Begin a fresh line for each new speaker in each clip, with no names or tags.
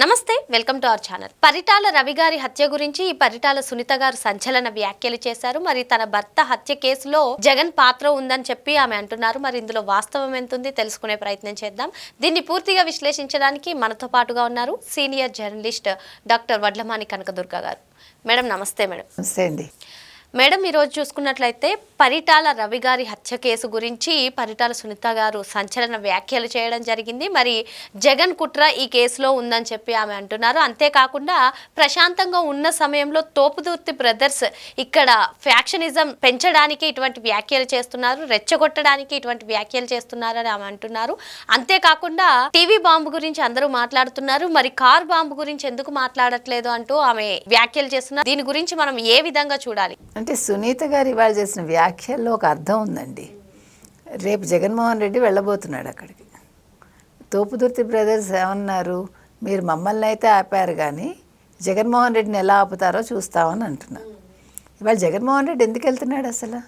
నమస్తే welcome to our channel. Paritala Ravi గారి హత్య గురించి ఈ పరిటాల సునీత గారు సంచలన వ్యాఖ్యలు చేశారు. మరి తన భర్త హత్య కేసులో జగన్ పాత్ర ఉందని చెప్పి ఆమె అంటున్నారు. మరి ఇందులో వాస్తవం ఎంత ఉంది తెలుసుకునే ప్రయత్నం చేద్దాం. దీన్ని పూర్తిగా విశ్లేషించడానికి మనతో పాటుగా ఉన్నారు senior journalist doctor Vadlamani Kanakadurga garu. Madam నమస్తే మేడం.
నమస్తే అండి.
మేడం ఈరోజు చూసుకున్నట్లయితే పరిటాల రవి గారి హత్య కేసు గురించి పరిటాల సునీత గారు సంచలన వ్యాఖ్యలు చేయడం జరిగింది. మరి జగన్ కుట్ర ఈ కేసులో ఉందని చెప్పి ఆమె అంటున్నారు. అంతేకాకుండా ప్రశాంతంగా ఉన్న సమయంలో తోపుదూర్తి బ్రదర్స్ ఇక్కడ ఫ్యాక్షనిజం పెంచడానికి ఇటువంటి వ్యాఖ్యలు చేస్తున్నారు రెచ్చగొట్టడానికి ఇటువంటి వ్యాఖ్యలు చేస్తున్నారని ఆమె అంటున్నారు. అంతేకాకుండా టీవీ బాంబు గురించి అందరూ మాట్లాడుతున్నారు. మరి కార్ బాంబు గురించి ఎందుకు మాట్లాడట్లేదు అంటూ ఆమె వ్యాఖ్యలు చేస్తున్నారు. దీని గురించి మనం ఏ విధంగా చూడాలి?
అంటే సునీత గారు ఇవాళ చేసిన వ్యాఖ్యల్లో ఒక అర్థం ఉందండి. రేపు జగన్మోహన్ రెడ్డి వెళ్ళబోతున్నాడు అక్కడికి. తోపుదుర్తి బ్రదర్స్ ఏమన్నారు? మీరు మమ్మల్ని అయితే ఆపారు కానీ జగన్మోహన్ రెడ్డిని ఎలా ఆపుతారో చూస్తామని అంటున్నా. ఇవాళ జగన్మోహన్ రెడ్డి ఎందుకు వెళ్తున్నాడు అసలు?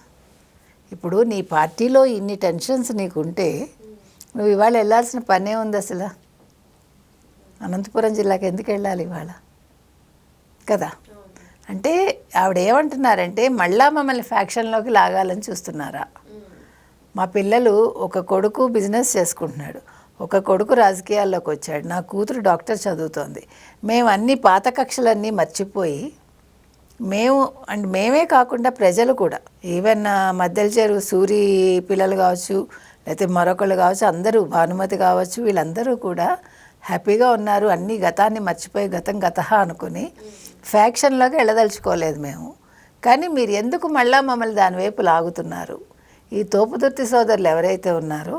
ఇప్పుడు నీ పార్టీలో ఇన్ని టెన్షన్స్ నీకుంటే నువ్వు ఇవాళ వెళ్ళాల్సిన పనే ఉంది అసలు. అనంతపురం జిల్లాకి ఎందుకు వెళ్ళాలి ఇవాళ? కదా? అంటే ఆవిడ ఏమంటున్నారంటే మళ్ళా మమ్మల్ని ఫ్యాక్షన్లోకి లాగాలని చూస్తున్నారా. మా పిల్లలు ఒక కొడుకు బిజినెస్ చేసుకుంటున్నాడు. ఒక కొడుకు రాజకీయాల్లోకి వచ్చాడు. నా కూతురు డాక్టర్ చదువుతోంది. మేము అన్ని పాత కక్షలన్నీ మర్చిపోయి మేము అండ్ మేమే కాకుండా ప్రజలు కూడా ఈవెన్ మధ్యలో చేరు చెరువు సూరి పిల్లలు కావచ్చు లేకపోతే మరొకళ్ళు కావచ్చు అందరూ భానుమతి కావచ్చు వీళ్ళందరూ కూడా హ్యాపీగా ఉన్నారు. అన్ని గతాన్ని మర్చిపోయి గతం గత అనుకుని ఫ్యాక్షన్లోకి వెళ్ళదలుచుకోలేదు మేము. కానీ మీరు ఎందుకు మళ్ళా మమ్మల్ని దాని వైపు లాగుతున్నారు? ఈ తోపుదుర్తి సోదరులు ఎవరైతే ఉన్నారో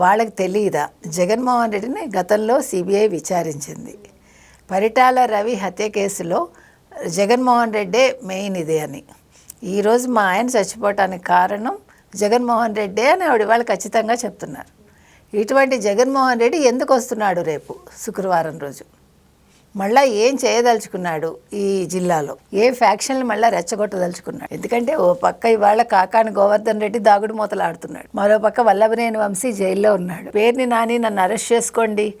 వాళ్ళకి తెలియదా జగన్మోహన్ రెడ్డిని గతంలో సిబిఐ విచారించింది. పరిటాల రవి హత్య కేసులో జగన్మోహన్ రెడ్డే మెయిన్ ఇది అని. ఈరోజు మా ఆయన చచ్చిపోవటానికి కారణం జగన్మోహన్ రెడ్డే అని ఆవిడ వాళ్ళు ఖచ్చితంగా చెప్తున్నారు. ఇటువంటి జగన్మోహన్ రెడ్డి ఎందుకు వస్తున్నాడు రేపు శుక్రవారం రోజు? మళ్ళా ఏం చేయదలుచుకున్నాడు ఈ జిల్లాలో? ఏ ఫ్యాక్షన్లు మళ్ళీ రెచ్చగొట్టదలుచుకున్నాడు? ఎందుకంటే ఓ పక్క ఇవాళ కాకాని గోవర్ధన్ రెడ్డి దాగుడు మూతలాడుతున్నాడు. మరో పక్క వల్లభనేని వంశీ జైల్లో ఉన్నాడు. పేరుని నాని నన్ను అరెస్ట్ చేసుకోండి.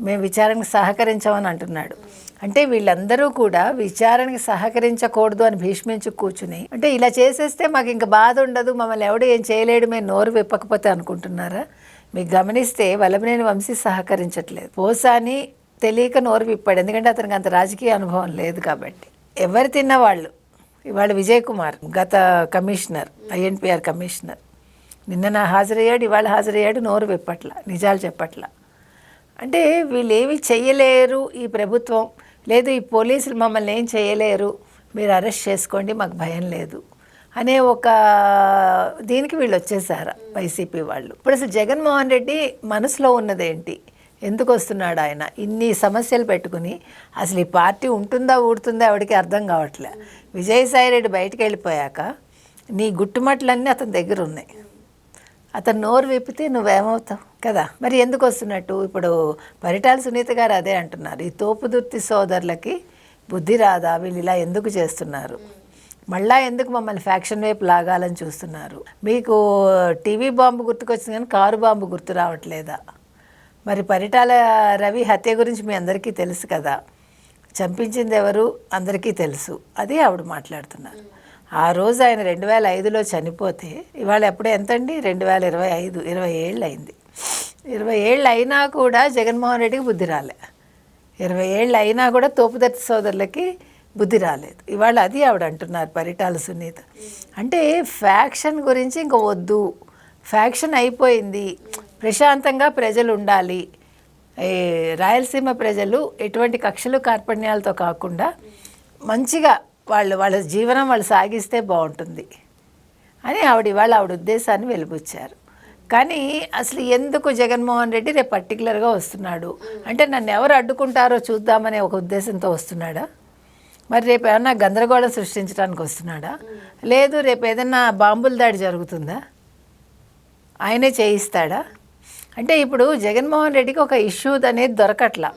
మేము విచారణకు సహకరించామని అంటున్నాడు. అంటే వీళ్ళందరూ కూడా విచారణకి సహకరించకూడదు అని భీష్మించి కూర్చుని అంటే ఇలా చేసేస్తే మాకు ఇంకా బాధ ఉండదు మమ్మల్ని ఎవడు ఏం చేయలేడు మేము నోరు విప్పకపోతే అనుకుంటున్నారా? మీకు గమనిస్తే వల్లభనేని వంశీ సహకరించట్లేదు. పోసాని తెలియక నోరు విప్పాడు. ఎందుకంటే అతనికి అంత రాజకీయ అనుభవం లేదు కాబట్టి. ఎవరు తిన్నవాళ్ళు ఇవాళ విజయ్ కుమార్ గత కమిషనర్ ఐఎన్పిఆర్ కమిషనర్. నిన్న నా హాజరయ్యాడు ఇవాళ హాజరయ్యాడు నోరు విప్పట్ల నిజాలు చెప్పట్ల. అంటే వీళ్ళు ఏమి ఈ ప్రభుత్వం. లేదు ఈ పోలీసులు మమ్మల్ని ఏం చేయలేరు మీరు అరెస్ట్ చేసుకోండి మాకు భయం లేదు. అనే ఒక దీనికి వీళ్ళు వచ్చేసారు వైసీపీ వాళ్ళు. ఇప్పుడు అసలు జగన్మోహన్ రెడ్డి మనసులో ఉన్నదేంటి? ఎందుకు వస్తున్నాడు ఆయన ఇన్ని సమస్యలు పెట్టుకుని అసలు ఈ పార్టీ ఉంటుందా ఊడుతుందా ఎవరికి అర్థం కావట్లే. విజయసాయి రెడ్డి బయటికి వెళ్ళిపోయాక నీ గుట్టుమట్లన్నీ అతని దగ్గర ఉన్నాయి. అతను నోరు విప్పితే నువ్వేమవుతావు కదా? మరి ఎందుకు వస్తున్నట్టు ఇప్పుడు పరిటాల సునీత గారు అదే అంటున్నారు. ఈ తోపుదుర్తి సోదరులకి బుద్ధి రాదా? వీళ్ళు ఇలా ఎందుకు చేస్తున్నారు? మళ్ళా ఎందుకు మమ్మల్ని ఫ్యాక్షన్ వైపు లాగాలని చూస్తున్నారు? మీకు టీవీ బాంబు గుర్తుకొచ్చింది కానీ కారు బాంబు గుర్తు రావట్లేదా? మరి పరిటాల రవి హత్య గురించి మీ అందరికీ తెలుసు కదా. చంపించింది ఎవరు? అందరికీ తెలుసు. అది ఆవిడ మాట్లాడుతున్నారు. ఆ రోజు ఆయన రెండు వేల ఐదులో చనిపోతే ఇవాళ ఎప్పుడు ఎంతండి? రెండు వేల ఇరవై ఐదు ఇరవై ఏళ్ళు అయింది ఇరవై ఏళ్ళు అయినా కూడా జగన్మోహన్ రెడ్డికి బుద్ధి రాలే. ఇరవై ఏళ్ళు అయినా కూడా తోపుదత్తి సోదరులకి బుద్ధి రాలేదు. ఇవాళ అది ఆవిడ అంటున్నారు పరిటాల సునీత. అంటే ఫ్యాక్షన్ గురించి ఇంక వద్దు. ఫ్యాక్షన్ అయిపోయింది. ప్రశాంతంగా ప్రజలు ఉండాలి ఈ రాయలసీమ ప్రజలు ఎటువంటి కక్షలు కార్పణ్యాలతో కాకుండా మంచిగా వాళ్ళు వాళ్ళ జీవనం వాళ్ళు సాగిస్తే బాగుంటుంది అని ఆవిడ ఇవాళ ఆవిడ ఉద్దేశాన్ని వెలిబుచ్చారు. కానీ అసలు ఎందుకు జగన్మోహన్ రెడ్డి రేపు పర్టికులర్గా వస్తున్నాడు? అంటే నన్ను ఎవరు అడ్డుకుంటారో చూద్దామనే ఒక ఉద్దేశంతో వస్తున్నాడా? మరి రేపు ఏమన్నా గందరగోళం సృష్టించడానికి వస్తున్నాడా? లేదు రేపు ఏదన్నా బాంబుల దాడి జరుగుతుందా? ఆయనే చేయిస్తాడా? అంటే ఇప్పుడు జగన్మోహన్ రెడ్డికి ఒక ఇష్యూ అనేది దొరకట్లా.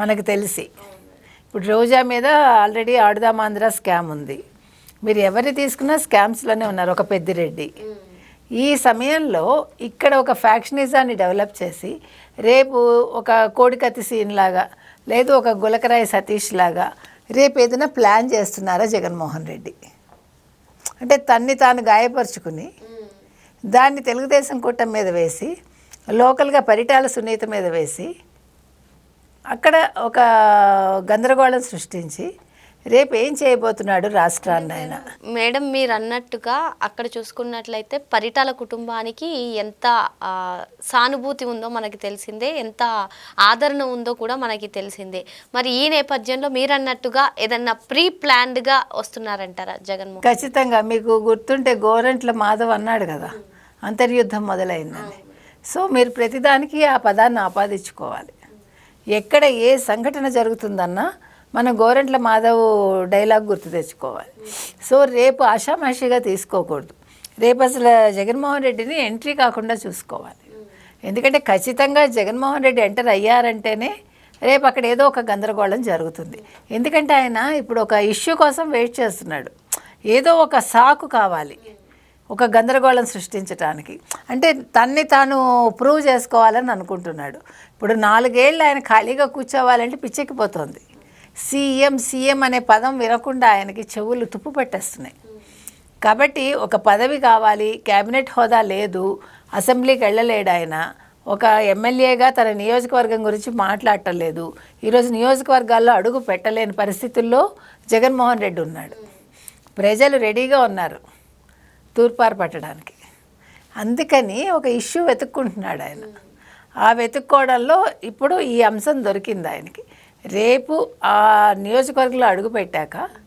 మనకు తెలిసి. ఇప్పుడు రోజా మీద ఆల్రెడీ ఆడుదామాంధ్ర స్కామ్ ఉంది. మీరు ఎవరిని తీసుకున్నా స్కామ్స్లోనే ఉన్నారు ఒక పెద్దిరెడ్డి. ఈ సమయంలో ఇక్కడ ఒక ఫ్యాక్షనిజాన్ని డెవలప్ చేసి రేపు ఒక కోడికత్తి సీన్ లాగా లేదు ఒక గులకరాయి సతీష్ లాగా రేపు ఏదైనా ప్లాన్ చేస్తున్నారా జగన్మోహన్ రెడ్డి? అంటే తన్ని తాను గాయపరుచుకుని దాన్ని తెలుగుదేశం కూటమి మీద వేసి లోకల్గా పరిటాల సునీత మీద వేసి అక్కడ ఒక గందరగోళం సృష్టించి రేపు ఏం చేయబోతున్నాడు రాష్ట్రాన్ని ఆయన
మేడం మీరు అన్నట్టుగా అక్కడ చూసుకున్నట్లయితే పరిటాల కుటుంబానికి ఎంత సానుభూతి ఉందో మనకి తెలిసిందే ఎంత ఆదరణ ఉందో కూడా మనకి తెలిసిందే. మరి ఈ నేపథ్యంలో మీరు అన్నట్టుగా ఏదన్నా ప్రీ ప్లాన్డ్గా వస్తున్నారంటారా జగన్మోహన్?
ఖచ్చితంగా మీకు గుర్తుంటే గోరంట్ల మాధవ్ అన్నాడు కదా అంతర్యుద్ధం మొదలైందని. సో మీరు ప్రతిదానికి ఆ పదాన్ని ఆపాదించుకోవాలి. ఎక్కడ ఏ సంఘటన జరుగుతుందన్నా మన గోరంట్ల మాధవ్ డైలాగ్ గుర్తు తెచ్చుకోవాలి. సో రేపు ఆషామాషిగా తీసుకోకూడదు. రేపు అసలు జగన్మోహన్ రెడ్డిని ఎంట్రీ కాకుండా చూసుకోవాలి. ఎందుకంటే ఖచ్చితంగా జగన్మోహన్ రెడ్డి ఎంటర్ అయ్యారంటేనే రేపు అక్కడ ఏదో ఒక గందరగోళం జరుగుతుంది. ఎందుకంటే ఆయన ఇప్పుడు ఒక ఇష్యూ కోసం వెయిట్ చేస్తున్నాడు. ఏదో ఒక సాకు కావాలి. ఒక గందరగోళం సృష్టించడానికి అంటే తన్ని తాను ప్రూవ్ చేసుకోవాలని అనుకుంటున్నాడు. ఇప్పుడు నాలుగేళ్ళు ఆయన ఖాళీగా కూర్చోవాలంటే పిచ్చెక్కిపోతుంది. సీఎం సీఎం అనే పదం వినకుండా ఆయనకి చెవులు తుప్పు పెట్టేస్తున్నాయి. కాబట్టి ఒక పదవి కావాలి క్యాబినెట్ హోదా లేదు అసెంబ్లీకి వెళ్ళలేడు ఆయన. ఒక ఎమ్మెల్యేగా తన నియోజకవర్గం గురించి మాట్లాడటం లేదు. ఈరోజు నియోజకవర్గాల్లో అడుగు పెట్టలేని పరిస్థితుల్లో జగన్మోహన్ రెడ్డి ఉన్నాడు. ప్రజలు రెడీగా ఉన్నారు. తూర్పారు పట్టడానికి. అందుకని ఒక ఇష్యూ వెతుక్కుంటున్నాడు ఆయన. ఆ వెతుక్కోవడంలో ఇప్పుడు ఈ అంశం దొరికింది ఆయనకి. రేపు ఆ నియోజకవర్గంలో అడుగుపెట్టాక తను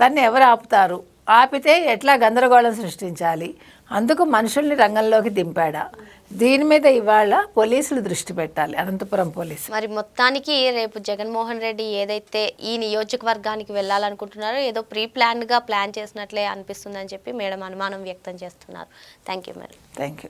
తన్ని ఎవరు ఆపుతారు? ఆపితే ఎట్లా గందరగోళం సృష్టించాలి? అందుకు మనుషుల్ని రంగంలోకి దింపాడా? దీని మీద ఇవాళ పోలీసులు దృష్టి పెట్టాలి అనంతపురం పోలీసు
మరి మొత్తానికి రేపు జగన్మోహన్ రెడ్డి ఏదైతే ఈ నియోజకవర్గానికి వెళ్ళాలనుకుంటున్నారో ఏదో ప్రీ ప్లాన్డ్గా ప్లాన్ చేసినట్లే అనిపిస్తుందని చెప్పి మేడం అనుమానం వ్యక్తం చేస్తున్నారు. Thank you madam
thank you